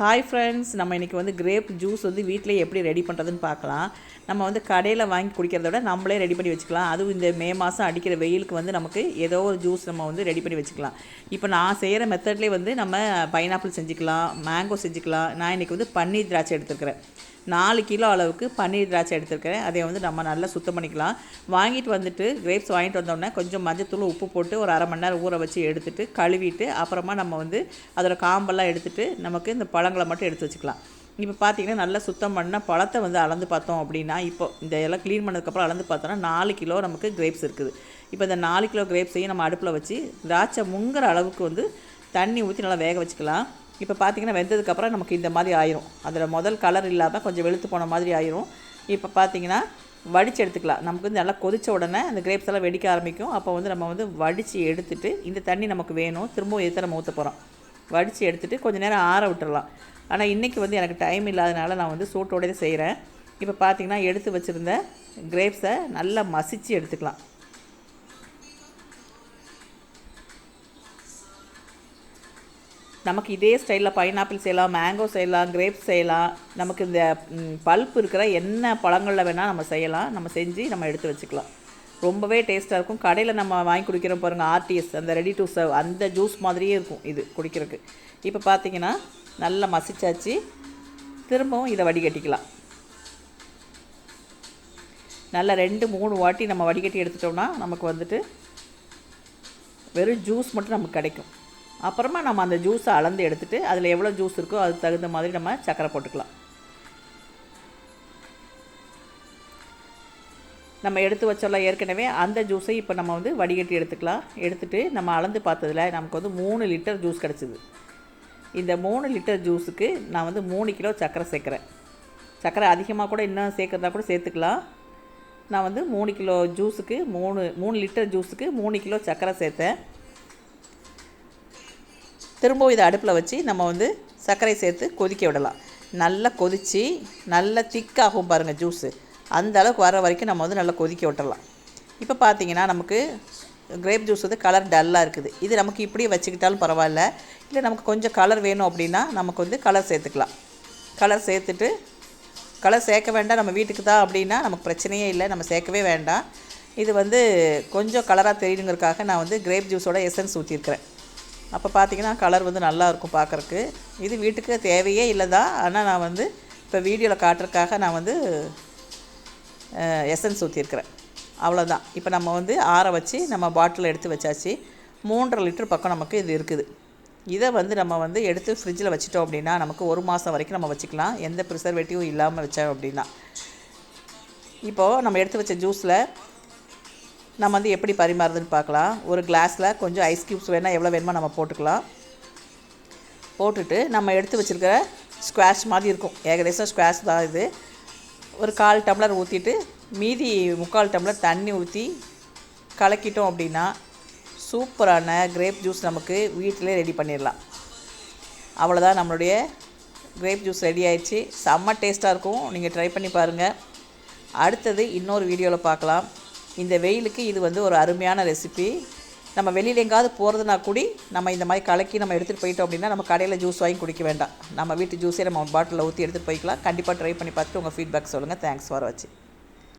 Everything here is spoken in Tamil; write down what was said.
ஹாய் ஃப்ரெண்ட்ஸ் நம்ம இன்றைக்கி வந்து கிரேப் ஜூஸ் வந்து வீட்டிலே எப்படி ரெடி பண்ணுறதுன்னு பார்க்கலாம். நம்ம வந்து கடையில் வாங்கி குடிக்கிறத விட நம்மளே ரெடி பண்ணி வச்சுக்கலாம். அதுவும் இந்த மே மாதம் அடிக்கிற வெயிலுக்கு வந்து நமக்கு ஏதோ ஒரு ஜூஸ் நம்ம வந்து ரெடி பண்ணி வச்சுக்கலாம். இப்போ நான் செய்கிற மெத்தட்லேயே வந்து நம்ம பைனாப்பிள் செஞ்சுக்கலாம் மேங்கோ செஞ்சுக்கலாம். நான் இன்றைக்கி வந்து பன்னீர் திராட்சை எடுத்துருக்கிறேன். நாலு கிலோ அளவுக்கு பன்னீர் திராட்சை எடுத்துருக்கிறேன். அதை வந்து நம்ம நல்லா சுத்தம் பண்ணிக்கலாம். வாங்கிட்டு வந்துட்டு கிரேப்ஸ் வாங்கிட்டு வந்தோடனே கொஞ்சம் மஞ்சத்தூள் உப்பு போட்டு ஒரு அரை மணி நேரம் ஊற வச்சு எடுத்துட்டு கழுவிட்டு அப்புறமா நம்ம வந்து அதோட காம்பெல்லாம் எடுத்துகிட்டு நமக்கு இந்த பழங்களை மட்டும் எடுத்து வச்சுக்கலாம். இப்போ பார்த்தீங்கன்னா நல்லா சுத்தம் பண்ண பழத்தை வந்து அளந்து பார்த்தோம் அப்படின்னா இப்போ இந்த எல்லாம் க்ளீன் பண்ணதுக்கப்புறம் அளந்து பார்த்தோன்னா நாலு கிலோ நமக்கு கிரேப்ஸ் இருக்குது. இப்போ இந்த நாலு கிலோ கிரேப்ஸையும் நம்ம அடுப்பில் வச்சு திராட்சை முங்குற அளவுக்கு வந்து தண்ணி ஊற்றி நல்லா வேக வச்சுக்கலாம். இப்போ பார்த்தீங்கன்னா வெந்ததுக்கப்புறம் நமக்கு இந்த மாதிரி ஆயிரும். அதில் முதல் கலர் இல்லாமல் கொஞ்சம் வெளுத்து போன மாதிரி ஆயிரும். இப்போ பார்த்தீங்கன்னா வடித்து எடுத்துக்கலாம். நமக்கு வந்து நல்லா கொதித்த உடனே அந்த கிரேப்ஸ் எல்லாம் வெடிக்க ஆரம்பிக்கும். அப்போ வந்து நம்ம வந்து வடித்து எடுத்துட்டு இந்த தண்ணி நமக்கு வேணும். திரும்பவும் எதிர்த்து நம்ம ஊற்ற போகிறோம் வடித்து எடுத்துட்டு கொஞ்சம் நேரம் ஆற விட்டுறலாம். ஆனால் இன்றைக்கி வந்து எனக்கு டைம் இல்லாதனால நான் வந்து சூட்டோடய செய்கிறேன் இப்போ பார்த்தீங்கன்னா எடுத்து வச்சுருந்த கிரேப்ஸை நல்லா மசித்து எடுத்துக்கலாம். நமக்கு இதே ஸ்டைலில் பைனாப்பிள் செய்யலாம் மேங்கோ செய்யலாம் கிரேப்ஸ் செய்யலாம். நமக்கு இந்த பல்ப் இருக்கிற என்ன பழங்களில் வேணால் நம்ம செய்யலாம். நம்ம செஞ்சு நம்ம எடுத்து வச்சுக்கலாம். ரொம்பவே டேஸ்ட்டாக இருக்கும். கடையில் நம்ம வாங்கி குடிக்கிறோம் பாருங்கள் ஆர்டிஎஸ் அந்த ரெடி டு சர்வ் அந்த ஜூஸ் மாதிரியே இருக்கும் இது குடிக்கிறதுக்கு. இப்போ பார்த்தீங்கன்னா நல்லா மசிச்சாச்சு. திரும்பவும் இதை வடிகட்டிக்கலாம். நல்லா ரெண்டு மூணு வாட்டி நம்ம வடிகட்டி எடுத்துட்டோம்னா நமக்கு வந்துட்டு வெறும் ஜூஸ் மட்டும் நமக்கு கிடைக்கும். அப்புறமா நம்ம அந்த ஜூஸை அளந்து எடுத்துகிட்டு அதில் எவ்வளோ ஜூஸ் இருக்கோ அதுக்கு தகுந்த மாதிரி நம்ம சர்க்கரை போட்டுக்கலாம். நம்ம எடுத்து வச்சோம்ல ஏற்கனவே அந்த ஜூஸை இப்போ நம்ம வந்து வடிகட்டி எடுத்துக்கலாம். எடுத்துகிட்டு நம்ம அளந்து பார்த்ததில் நமக்கு வந்து மூணு லிட்டர் ஜூஸ் கிடச்சிது. இந்த மூணு லிட்டர் ஜூஸுக்கு நான் வந்து மூணு கிலோ சர்க்கரை சேர்க்குறேன். சர்க்கரை அதிகமாக கூட இன்னும் சேர்க்குறதா கூட சேர்த்துக்கலாம். நான் வந்து மூணு கிலோ ஜூஸுக்கு மூணு மூணு லிட்டர் ஜூஸுக்கு மூணு கிலோ சர்க்கரை சேர்த்தேன். திரும்பவும் இதை அடுப்பில் வச்சு நம்ம வந்து சர்க்கரை சேர்த்து கொதிக்க விடலாம். நல்லா கொதித்து நல்லா திக்காகும் பாருங்கள் ஜூஸு அந்த அளவுக்கு வர வரைக்கும் நம்ம வந்து நல்லா கொதிக்க விட்டுடலாம் இப்போ பார்த்தீங்கன்னா நமக்கு கிரேப் ஜூஸ் வந்து கலர் டல்லாக இருக்குது. இது நமக்கு இப்படியே வச்சுக்கிட்டாலும் பரவாயில்ல. இல்லை நமக்கு கொஞ்சம் கலர் வேணும் அப்படின்னா நமக்கு வந்து கலர் சேர்த்துக்கலாம். கலர் சேர்த்துட்டு கலர் சேர்க்க வேண்டாம் நம்ம வீட்டுக்கு தான் அப்படின்னா நமக்கு பிரச்சனையே இல்லை. நம்ம சேர்க்கவே வேண்டாம். இது வந்து கொஞ்சம் கலராக தெரியணுங்கிறதுக்காக நான் வந்து கிரேப் ஜூஸோட எசன்ஸ் ஊற்றிருக்கிறேன் அப்போ பார்த்தீங்கன்னா கலர் வந்து நல்லாயிருக்கும் பார்க்குறக்கு இது வீட்டுக்கு தேவையே இல்லை தான் ஆனால் நான் வந்து இப்போ வீடியோவில் காட்டுறதுக்காக நான் வந்து எசன்ஸ் ஊற்றிருக்கிறேன் அவ்வளோதான் இப்போ நம்ம வந்து ஆற வச்சு நம்ம பாட்டில் எடுத்து வச்சாச்சு. மூன்றரை லிட்டர் பக்கம் நமக்கு இது இருக்குது. இதை வந்து நம்ம வந்து எடுத்து ஃப்ரிட்ஜில் வச்சிட்டோம் அப்படின்னா நமக்கு ஒரு மாதம் வரைக்கும் நம்ம வச்சுக்கலாம். எந்த ப்ரிசர்வேட்டிவும் இல்லாமல் வச்சோம் அப்படின்னா. இப்போது நம்ம எடுத்து வச்ச ஜூஸில் நம்ம வந்து எப்படி பரிமாறுதுன்னு பார்க்கலாம். ஒரு கிளாஸில் கொஞ்சம் ஐஸ் க்யூப்ஸ் வேணால் எவ்வளோ வேணுமோ நம்ம போட்டுக்கலாம். போட்டுட்டு நம்ம எடுத்து வச்சுருக்கிற ஸ்குவாஷ் மாதிரி இருக்கும். ஏகദേശம் ஸ்குவாஷ் தான் இது. ஒரு கால் டம்ளர் ஊற்றிட்டு மீதி முக்கால் டம்ளர் தண்ணி ஊற்றி கலக்கிட்டோம் அப்படின்னா சூப்பரான கிரேப் ஜூஸ் நமக்கு வீட்டிலே ரெடி பண்ணிடலாம். அவ்வளோதான் நம்மளுடைய கிரேப் ஜூஸ் ரெடி ஆயிடுச்சு. செம்ம டேஸ்ட்டாக இருக்கும். நீங்கள் ட்ரை பண்ணி பாருங்கள் அடுத்தது இன்னொரு வீடியோவில் பார்க்கலாம். இந்த வெயிலுக்கு இது வந்து ஒரு அருமையான ரெசிபி நம்ம வெளியில் எங்காவது போகிறதுனா கூடி நம்ம இந்த மாதிரி கலக்கி நம்ம எடுத்துகிட்டு போயிட்டோம் அப்படின்னா நம்ம கடையில் ஜூஸ் வாங்கி குடிக்க வேண்டாம். நம்ம வீட்டு ஜூஸே நம்ம பாட்டிலில் ஊற்றி எடுத்துகிட்டு போய்க்கலாம். கண்டிப்பாக ட்ரை பண்ணி பார்த்துட்டு உங்கள் ஃபீட்பேக் சொல்லுங்கள் தேங்க்ஸ் ஃபார் வாட்சிங்